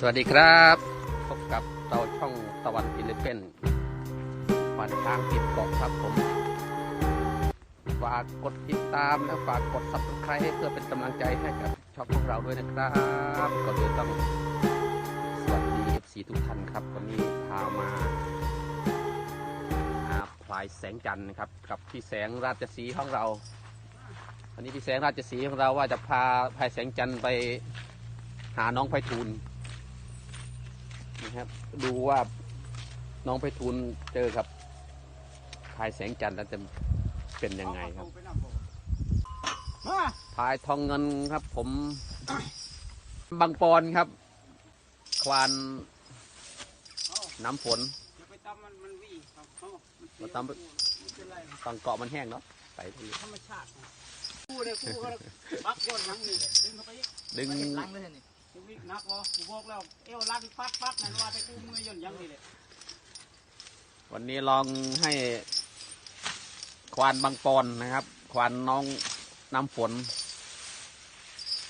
สวัสดีครับ พบกับเราช่องตะวันฟิลิปปินส์ขวัญทางติดเกาะครับผม ฝากกดติดตามและฝากกด subscribe เพื่อเป็นกำลังใจให้กับช่องของเราด้วยนะครับก่อนอื่นต้องสวัสดี FC ทุกท่านครับ วันนี้พามาหาพลายแสงจันทร์ครับ กับพี่แสงราชสีของเรา วันนี้พี่แสงราชสีของเราว่าจะพาพลายแสงจันทร์ไปหาน้องไพฑูรย์ นะครับ ดูว่าน้องไปทูลเจอครับพายแสงจันทร์แล้วจะเป็นยังไงครับมาพายทองเงินครับ ผมบางปอนครับ ควานน้ำฝนอย่าไปตำมันมันวี่ครับเขามันเสียมาตำไม่เป็นไรฟังเกาะมันแห้งเนาะไปทีธรรมชาติกูเลยกูเขาปักยอดหลังนี่แหละดึงเข้าไปอีกดึงหลังเลยนี่ ดึงอีกนักวะกูบอกแล้วเอวลันปักปักนั่นว่าแต่กูมือย่นยังนี่แหละวันนี้ลองให้ควานบางปอนนะครับ ควานน้องน้ำฝน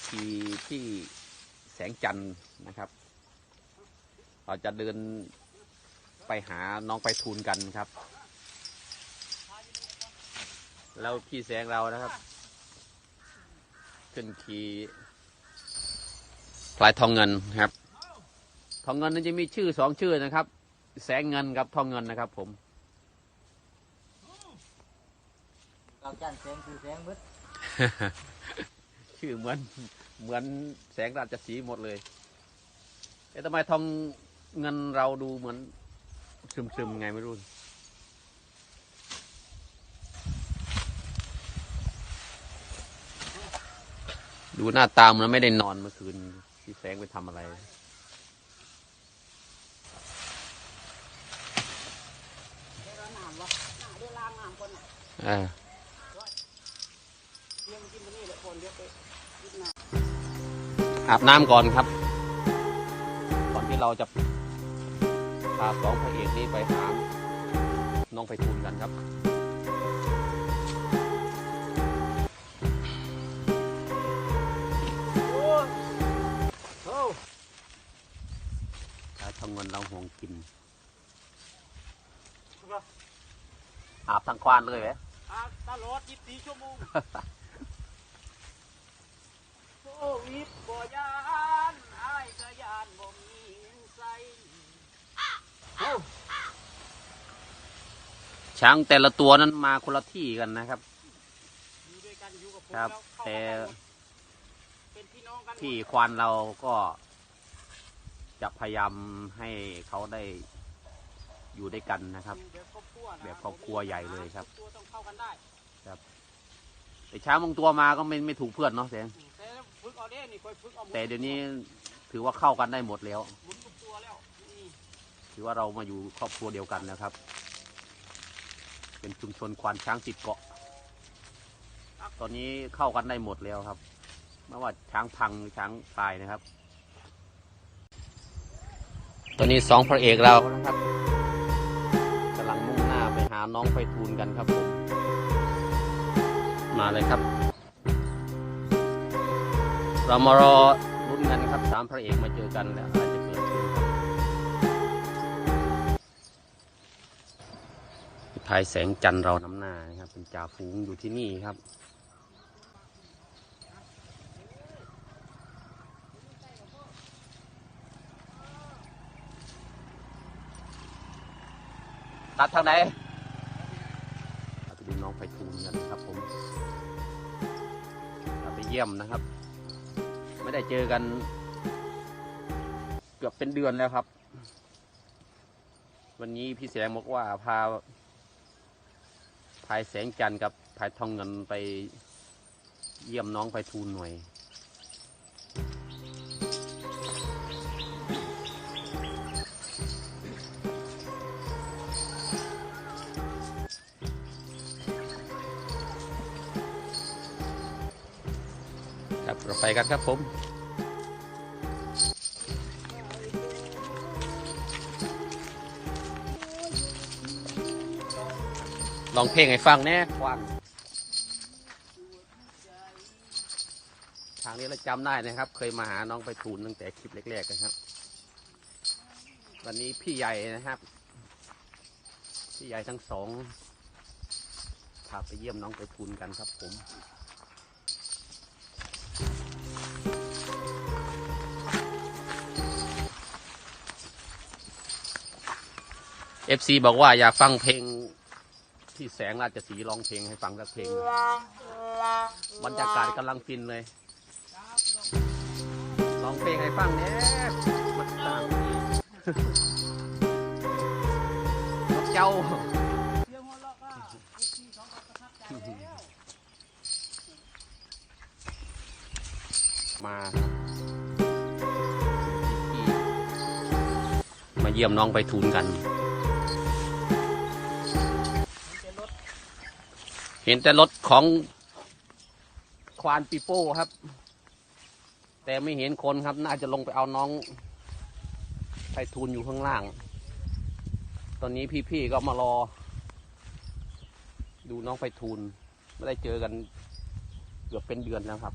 ขี่ที่แสงจันทร์นะครับ เราจะเดินไปหาน้องไปทูลกันครับ แล้วพี่แสงเรานะครับ ขึ้นขี่ พลายทองเงินครับ ทองเงินนั้นจะมีชื่อสองชื่อนะครับ แสงเงินกับทองเงินนะครับ ผมเราจันแสงคือแสงมืดชื่อเหมือนเหมือนแสงราชสีห์หมดเลยเอ๊ะทำไมทองเงินเราดูเหมือนซึมซึมๆไงไม่รู้ดูหน้าตามันไม่ได้นอนเมื่อคืน พี่แสงไปทำอะไรเดี๋ยวเราน้ำวะน้ำเดี๋ยวล้างน้ำก่อนน่ะอ่าเลี้ยงกินมานี่แหละก่อนเดี๋ยวไปกินน้อาบน้ำก่อนครับ ก่อนที่เราจะพาสองพระเอกนี้ไปหาน้องไปทูลกันครับ ห่วงกินถูกปะอาบทางควานเลยไหมอาตลอด24ชั่วโมงโควิดบ่ยานอ้ายก็ยานบ่มีเงินใส่เอ้าช้างแต่ละตัวนั้นมาคนละที่กันนะครับอยู่ด้วยกันอยู่กับผมครับแล้วเข้าแต่กันหมดเป็นพี่น้องกันหมดที่ควานเราก็ จะพยายามให้เขาได้อยู่ด้วยกันนะครับ แบบครอบครัวนะแบบครอบครัวใหญ่เลยครับตัวต้องเข้ากันได้แต่ช้างบางตัวมาก็ไม่ไม่ถูกเพื่อนเนาะแสงแต่ฝึกเอาเด้นี่ค่อยฝึกเอาหมแต่เดี๋ยวนี้ถือว่าเข้ากันได้หมดแล้วหมุนทุกตัวแล้วนี่ถือว่าเรามาอยู่ครอบครัวเดียวกันนะครับ เป็นชุมชนควานช้างติดเกาะ ตอนนี้เข้ากันได้หมดแล้วครับ ไม่ว่าช้างพังหรือช้างตายนะครับ ตอนนี้สองพระเอกเรานะครับกำลังมุ่งหน้าไปหาน้องไปทูลกันครับผมมาเลยครับ เรามารอลุ้นกันครับสามพระเอกมาเจอกันแล้วอะไรจะเกิดขึ้นครับพายแสงจันทร์เรานำหน้านะครับ เป็นจ่าฝูงอยู่ที่นี่ครับ ตัดทางไหนไปดูน้องไปทูลกันครับผมเราไปเยี่ยมนะครับ ไม่ได้เจอกัน เกือบเป็นเดือนแล้วครับ วันนี้พี่แสงบอกว่าพาพายแสงจันทร์กับพายทองเงินไปเยี่ยมน้องไปทูลหน่อย ไปกันครับผมลองเพลงให้ฟังแน่ควันทางนี้เราจำได้นะครับ เคยมาหาน้องไปทูลตั้งแต่คลิปแรกๆนะครับ วันนี้พี่ใหญ่นะครับ พี่ใหญ่ทั้งสองพาไปเยี่ยมน้องไปทุนกันครับผม เอฟซีบอกว่าอยากฟังเพลงที่แสงราชสีร้องเพลงให้ฟังสักเพลงหนึ่งบรรยากาศกำลังฟินเลยร้องเพลงให้ฟังเนี่ยมันต่างนกเจ้า เยี่ยมน้องไปทูลกัน เห็นแต่รถของควานปีโป้ครับ แต่ไม่เห็นคนครับ น่าจะลงไปเอาน้องไปทูลอยู่ข้างล่าง ตอนนี้พี่ๆก็มารอ ดูน้องไปทูลไม่ได้เจอกันเกือบเป็นเดือนแล้วครับ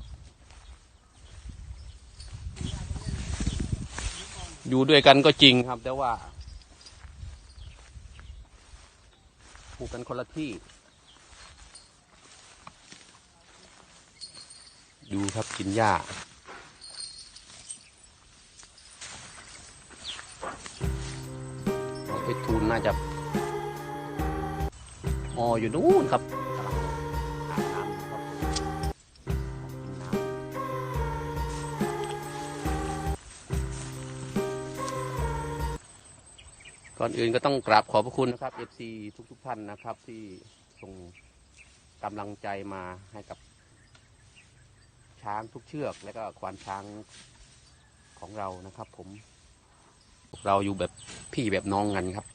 อยู่ด้วยกันก็จริงครับ แต่ว่าผูกกันคนละที่ ดูครับกินหญ้าเอาไปทูนน่าจะอ๋ออยู่นู่นครับ ก่อนอื่นก็ต้องกราบขอบพระคุณนะครับ FC ทุกทุกๆท่านนะครับ ที่ส่งกำลังใจมาให้กับ ช้างทุกเชือก และก็ควานช้างของเรานะครับ ผมเราอยู่แบบพี่แบบน้องกันครับ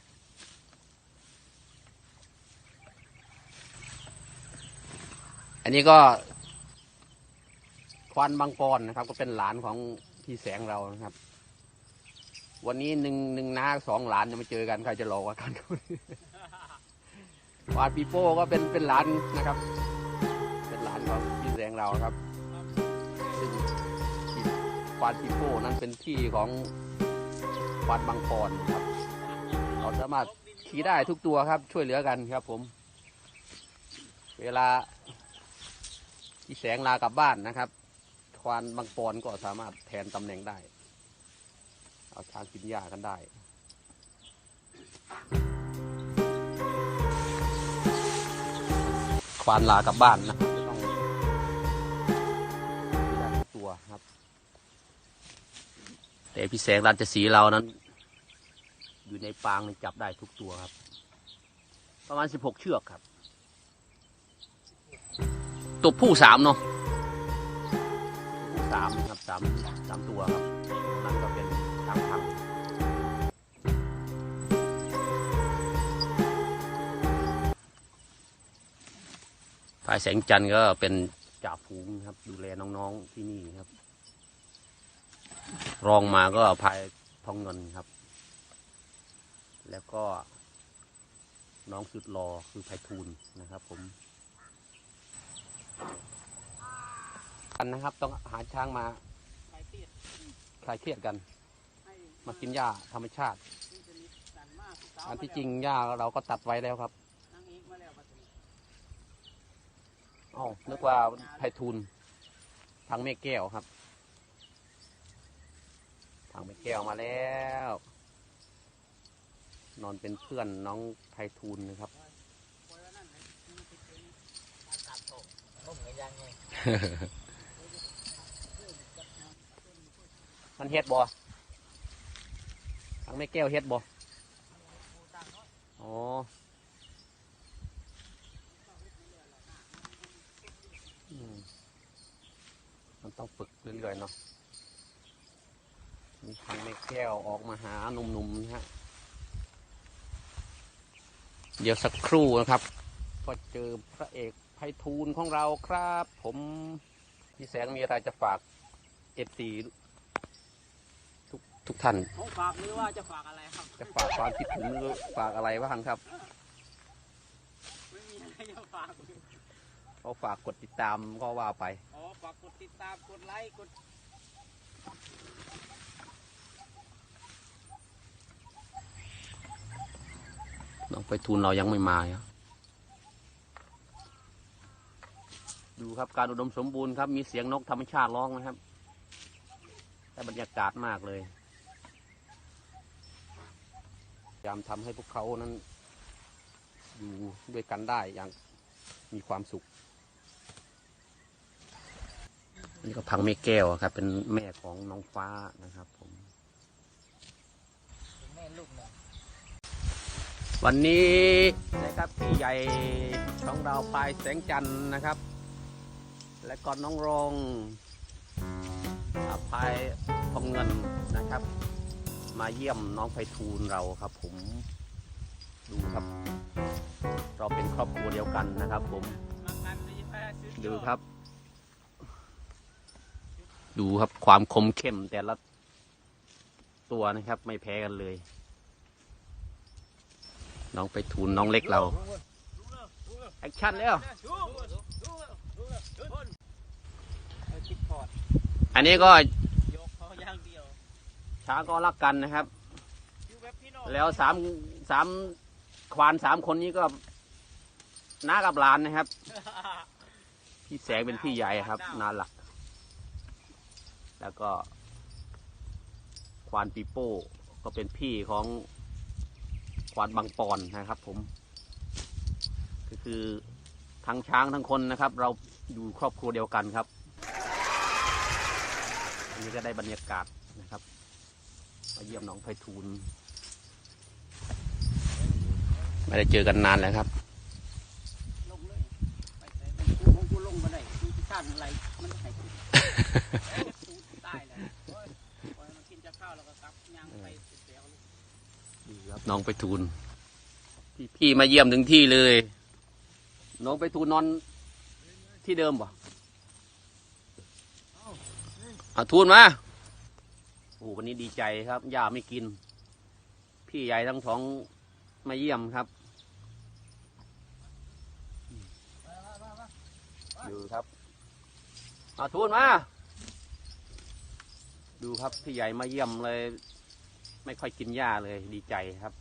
อันนี้ก็ควานบางปอนนะครับ ก็เป็นหลานของพี่แสงเรานะครับ วันนี้หนึ่งหนึ่งน้าสองหลานจะมาเจอกันใครจะหลอกว่ากันวาดปีโป้ก็เป็นเป็นหลานนะครับ เป็นหลานของพี่แสงเราครับซึ่งควาดปีโป้นั้นเป็นที่ของวาดบางปอนครับ เราสามารถขี่ได้ทุกตัวครับ ช่วยเหลือกันครับ ผม เวลาพี่แสงลากลับบ้านนะครับ ควานบางปอนก็สามารถแทนตำแหน่งได้ เอาช้างกินหญ้ากันได้ควานลากลับบ้านนะครับจะต้องดูแลทุกตัวครับ แต่พี่แสงรันจะสีเรานั้น อยู่ในปางนี่จับได้ทุกตัวครับ ประมาณสิบหกเชือกครับ ตัวผู้สามเนาะตัวผู้สามครับสามสามตัวครับตรงนั้นก็เป็น ช้างพังภายแสงจันทร์ก็เป็นจ่าฝูงครับ ดูแลน้องๆที่นี่ครับ รองมาก็ภายทองเงินครับ แล้วก็น้องสุดรอคือไพฑูรย์นะครับ ผมอันนะครับ ต้องหาช้างมาใครเคลายเครียดกัน มากินหญ้าธรรมชาติที่สนิทกันมากผู้สาวอันที่จริงหญ้าเราก็ตัดไว้แล้วครับนางเอกมาแล้วบัดนี้อ๋อนึกว่าไพฑูรย์ทางเมฆแก้วครับ ทางเมฆแก้วมาแล้ว นอนเป็นเพื่อนน้องไพฑูรย์นะครับปล่อยไว้นั่นเลยมันติดเป็นอากาศตกต้มเหมือนยังไงมันเฮ็ดบ่ ทางเมฆแก้วเฮ็ดบ่อ๋อมันต้องฝึกเรื่อยๆเนาะมีทางเมฆแก้วออกมาหาหนุ่มๆนะฮะ เดี๋ยวสักครู่นะครับ ก็เจอพระเอกไพฑูรย์ของเราครับ ผมพี่แสงมีอะไรจะฝากเอฟซี ทุกทุกท่านของฝากหรือว่าจะฝากอะไรครับ จะฝากความคิดถึงหรือฝากอะไรบ้างครับไม่มีอะไรจะฝากเขาฝากกดติดตามก็ว่าไป อ๋อฝากกดติดตามกดไลค์กดน้องไปทูลเรายังไม่มาครับดูครับการอุดมสมบูรณ์ครับ มีเสียงนกธรรมชาติร้องนะครับ แต่บรรยากาศมากเลยพ ยายามทำให้พวกเขานั้น อยู่ด้วยกันได้อย่างมีความสุขนนี้ก็พังแม่แก้วครับ เป็นแม่ของน้องฟ้านะครับผมแม่ลูกวันนี้นะครับพี่ใหญ่ของเราปลายแสงจันทร์นะครับ และก็น้องรองอาพายทองเงินนะครับ มาเยี่ยมน้องไพฑูรย์เราครับ ผมดูครับ เราเป็นครอบครัวเดียวกันนะครับ ผมดูครับ ดูครับความคมเข้มแต่ละตัวนะครับ ไม่แพ้กันเลย น้องไปทูลน้องเล็กเราแอคชั่นแล้วอันนี้ก็เขาอย่างเดียว ช้างก็รักกันนะครับอยู่แบบพี่น้องแล้วสามสามควานสามคนนี้ก็น้ากับหลานนะครับ พี่แสงเป็นพี่ใหญ่ครับนาหลัก แล้วก็ ควานปีโป้ก็เป็นพี่ของควานบางปอนนะครับ ผม ก็คือทั้งช้างทั้งคนนะครับ เราอยู่ครอบครัวเดียวกันครับ อันนี้ก็ได้บรรยากาศนะครับ มาเยี่ยมน้องไพฑูรย์ไม่ได้เจอกันนานแล้วครับลงเลยไปใส่กูของกูลงมาได้กูที่ข้างอะไรมันให้กูกูตายแล้วโอ้ยโอ้ยมากินจะข้าวแล้วก็กลับย่างไปเสียวเลยดีครับน้องไปทูลพี่พี่มาเยี่ยมถึงที่เลย น้องไปทูลนอนที่เดิมป่ะเอาทูลมา โอ้วันนี้ดีใจครับย่าไม่กิน พี่ใหญ่ทั้งสองมาเยี่ยมครับ ดูครับเอาทูลมา ดูครับพี่ใหญ่มาเยี่ยมเลย ไม่ค่อยกินหญ้าเลยดีใจครับ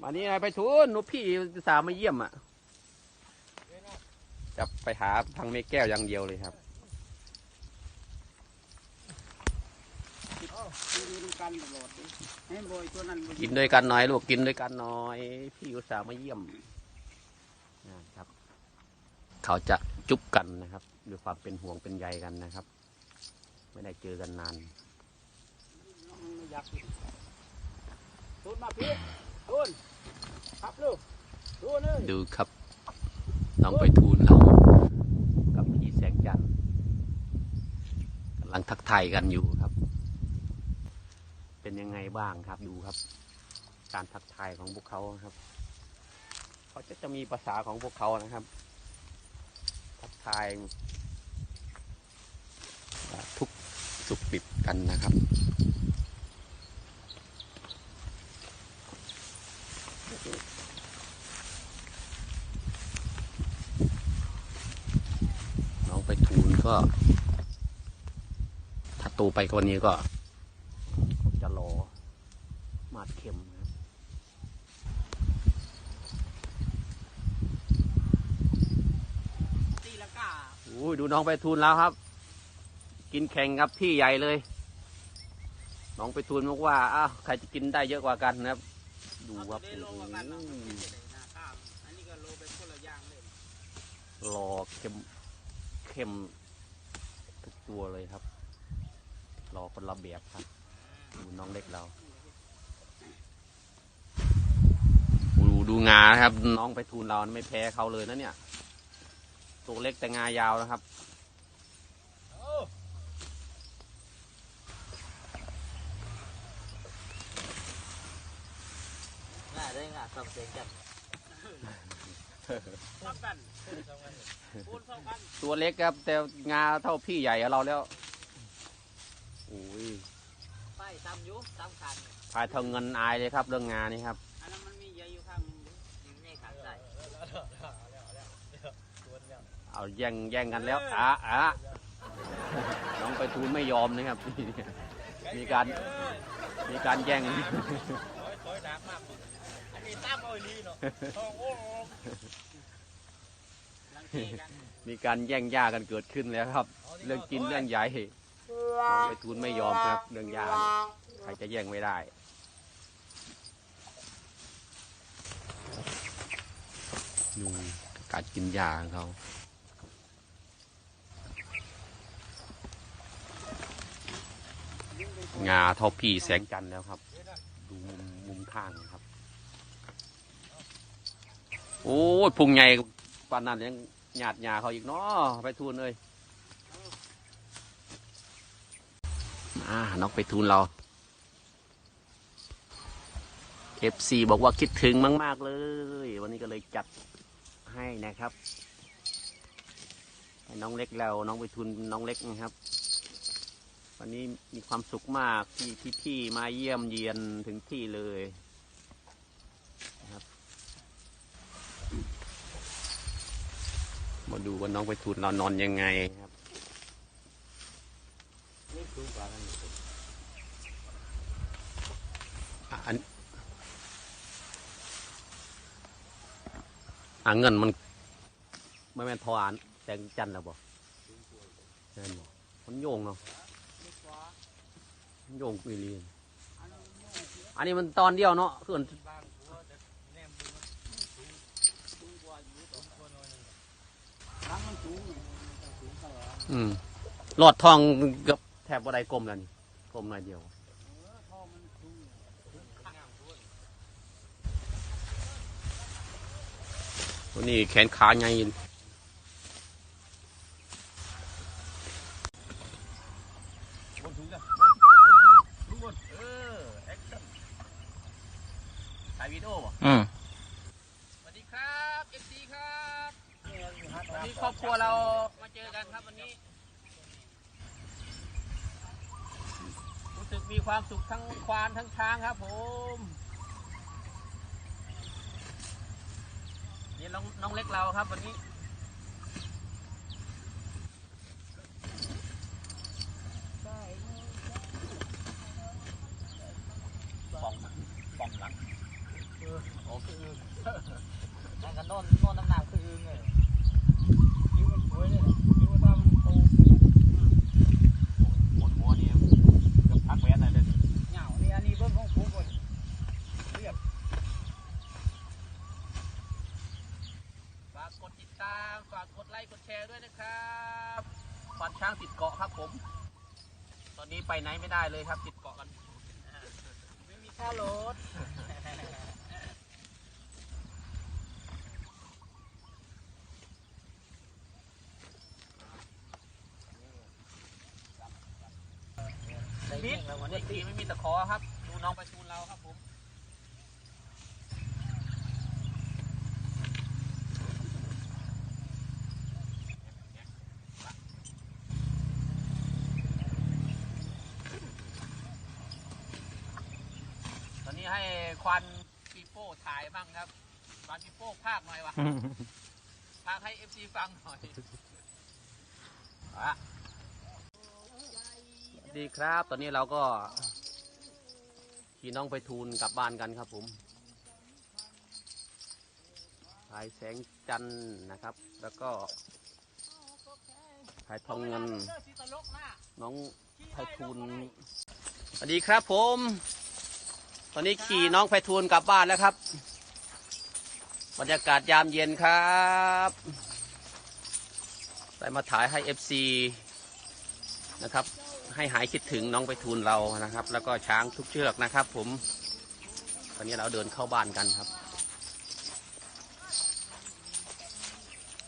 มานี่ไงไปทุนหนูพี่สาวมาเยี่ยมอะจะไปหาพังเมแก้วอย่างเดียวเลยครับ ดูดูกันตลอดดิให้บอยตัวนั้นบ่กินด้วยกันหน่อยลูกกินด้วยกันหน่อย พี่อุตส่าห์มาเยี่ยมนะครับ เขาจะจุ๊บกันนะครับด้วยความเป็นห่วงเป็นใยกันนะครับ ไม่ได้เจอกันนานไม่อยากกินทุนมาพี่ทุนครับลูกทุนเลยดูครับน้องไปทูลเรากับพี่แสงจันทร์กำลังทักทายกันอยู่ครับ เป็นยังไงบ้างครับดูครับ การทักทายของพวกเขาครับ เขาจะจะมีภาษาของพวกเขานะครับ ทักทายทุกสุขดิบกันนะครับน้องไปทูลก็ ถ้าโตไปกว่านี้ก็ จะรอมาดเข็มนะครับ ตีละกา อุ้ยดูน้องไปทูลแล้วครับ กินแข่งกับพี่ใหญ่เลย น้องไปทูลบอกว่าอ้าวใครจะกินได้เยอะกว่ากันนะครับ ดูครับได้โลโอ้โหกว่ากันเนาะเป็นจะได้หน้าข้ามอันนี้ก็โลเป็นคนละอย่างเลยรอเข้มเข้มทุกตัวเลยครับรอคนละแบบครับดูน้องเล็กเราดูดูงานะครับ น้องไปทูลเราไม่แพ้เขาเลยนะเนี่ย ตัวเล็กแต่งายาวนะครับง่าได้ง่าสองเสียงกันเท่ากันคูณเท่ากันตัวเล็กครับ แต่งาเท่าพี่ใหญ่กว่าเราแล้วโอ้ยไปตามยุตามขันพายเท่าเงินอายเลยครับ เรื่องงานนี้ครับ อันนั้นมันมีใยอยู่ข้างหนึง นี่ขันใส่ เอาแย่งแย่งกันแล้วอะอะน้องไปทูลไม่ยอมนะครับ มีการมีการแย่งอันนี้ตามเอาลีเนาะโอ้โหลังเกกันมีการแย่งหญ้ากันเกิดขึ้นแล้วครับ เรื่องกินเรื่องใหญ่น้องไปทูลไม่ยอมครับ เรื่องหญ้าเนี่ยใครจะแย่งไม่ได้ดูการกินหญ้าของเขา งาเท่าพี่แสงจันทร์แล้วครับ ดูมุมมุมข้างนะครับ โอ้ยพุงใหญ่ปานนั้นยังหยาดหยาเขาอีกเนาะไปทูลเลยอ่าน้องไปทูลเรา FC บอกว่าคิดถึงมาก ๆ เลย วันนี้ก็เลยจัดให้นะครับ ให้น้องเล็กเราน้องไปทุนน้องเล็กนะครับ วันนี้มีความสุขมากที่พี่ๆมาเยี่ยมเยียนถึงที่เลยนะครับ มาดูว่าน้องไปทุนเรานอนยังไงครับนี่สูงกว่ากันอะอันเงินมันไม่แม่นทออันแสงจันทร์แล้วบอกแม่นบ่มันโยงเนาะ โยงกุยลีนอันนี้มันตอนเดียวเนาะส่วนทั้งมันหร่อืมหลอดทองเกือบแถบบัไดกลมแล้วนี่กลมหน่อยเดียวเออท่อมันสูงสูงข้างด้วยตัวนี้แขนขาใหญ่ยินถ่ายวิดีโอป่ะอืมสวัสดีครับเอฟซีครับวันนี้ครอบครัวเรามาเจอกันครับวันนี้ รู้สึกมีความสุขทั้งควานทั้งช้างครับผมนี่น้องน้องเล็กเราครับวันนี้ ป่องป่องหลัง โอ้คือนั่นกันโน่นโน่นน้ำหนักคืออึ้งเลยยิ้วมันสวยเลยนะยิ้วถ้ามันโตหมดหัวนี่เกือบพักแว้นเลยเหงานี่อันนี้เบิ้งของผมก่อนเรียบฝากกดติดตามฝากกดไลค์กดแชร์ด้วยนะครับฟันช้างติดเกาะครับผม ตอนนี้ไปไหนไม่ได้เลยครับติดเกาะกันไม่มีค่ารถ ได้ พิยิษงแล้ววัวันนนี้นี้ตีไม่มีตะขอครับ ดูน้องไปชูนเราครับผมตอนนี้ให้ควันปีโป้ถ่ายบ้างครับควันปีโป้ภาคหน่อยวะภาคให้เอฟซีฟังหน่อยอะ ดีครับ ตอนนี้เราก็ขี่น้องไปทูลกลับบ้านกันครับผมถ่ายแสงจันทร์นะครับ แล้วก็ถ่ายทองเงิน น้องไพฑูรย์สวัสดีครับผม ตอนนี้ขี่น้องไพฑูรย์กลับบ้านแล้วครับ บรรยากาศยามเย็นครับได้มาถ่ายให้ FC นะครับ ให้หายคิดถึงน้องไปทูลเรานะครับ แล้วก็ช้างทุกเชือกนะครับ ผมตอนนี้เราเดินเข้าบ้านกันครับ